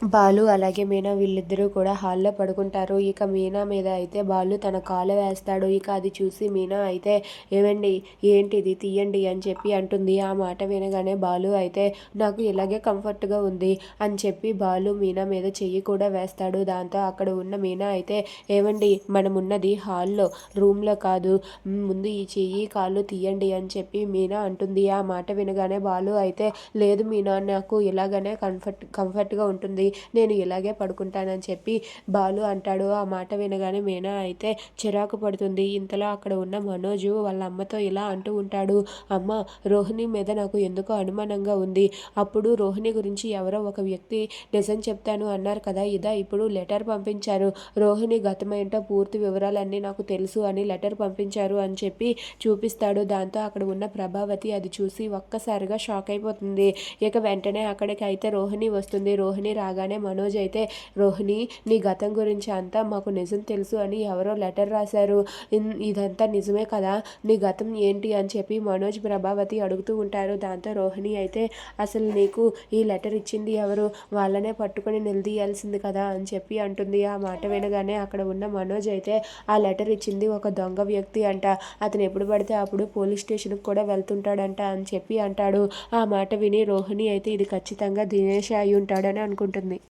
బాలు అలాగే మీనా వీళ్ళిద్దరూ కూడా హాల్లో పడుకుంటారు. ఇక మీనా మీద అయితే బాలు తన కాలు వేస్తాడు. ఇక అది చూసి మీనా అయితే ఏమండి ఏంటిది? తీయండి అని చెప్పి అంటుంది. ఆ మాట వినగానే బాలు అయితే నాకు ఇలాగే కంఫర్ట్గా ఉంది అని చెప్పి బాలు మీనా మీద చెయ్యి కూడా వేస్తాడు. దాంతో అక్కడ ఉన్న మీనా అయితే ఏమండి మనం ఉన్నది హాల్లో రూమ్లో కాదు. ముందు ఈ చెయ్యి కాళ్ళు తీయండి అని చెప్పి మీనా అంటుంది. ఆ మాట వినగానే బాలు అయితే లేదు మీనా నాకు ఇలాగనే కంఫర్ట్ కంఫర్ట్గా ఉంటుంది. నేను ఇలాగే పడుకుంటానని చెప్పి బాలు అంటాడు. ఆ మాట వినగానే మీనా అయితే చిరాకు పడుతుంది. ఇంతలో అక్కడ ఉన్న మనోజు వాళ్ళ అమ్మతో ఇలా అంటూ ఉంటాడు. అమ్మ రోహిణి మీద నాకు ఎందుకో అనుమానంగా ఉంది. అప్పుడు రోహిణి గురించి ఎవరో ఒక వ్యక్తి నిజం చెప్తాను అన్నారు కదా. ఇదా ఇప్పుడు లెటర్ పంపించారు. రోహిణి గతమేంటో పూర్తి వివరాలన్నీ నాకు తెలుసు అని లెటర్ పంపించారు అని చెప్పి చూపిస్తాడు. దాంతో అక్కడ ఉన్న ప్రభావతి అది చూసి ఒక్కసారిగా షాక్ అయిపోతుంది. ఇక వెంటనే అక్కడికి అయితే రోహిణి వస్తుంది. రోహిణి రాగానే మనోజ్ అయితే రోహిణి నీ గతం గురించి అంతా మాకు నిజం తెలుసు అని ఎవరో లెటర్ రాశారు. ఇదంతా నిజమే కదా? నీ గతం ఏంటి? అని చెప్పి మనోజ్ ప్రభావతి అడుగుతూ ఉంటారు. దాంతో రోహిణి అయితే అసలు నీకు ఈ లెటర్ ఇచ్చింది ఎవరు? వాళ్ళనే పట్టుకొని నిలదీయాల్సింది కదా అని చెప్పి అంటుంది. ఆ మాట వినగానే అక్కడ ఉన్న మనోజ్ అయితే ఆ లెటర్ ఇచ్చింది ఒక దొంగ వ్యక్తి అంట. అతను ఎప్పుడు పడితే అప్పుడు పోలీస్ స్టేషన్కి కూడా వెళ్తుంటాడంట అని చెప్పి అంటాడు. ఆ మాట విని రోహిణి అయితే ఇది ఖచ్చితంగా దినేష్ అయి ఉంటాడని అనుకుంటుంది.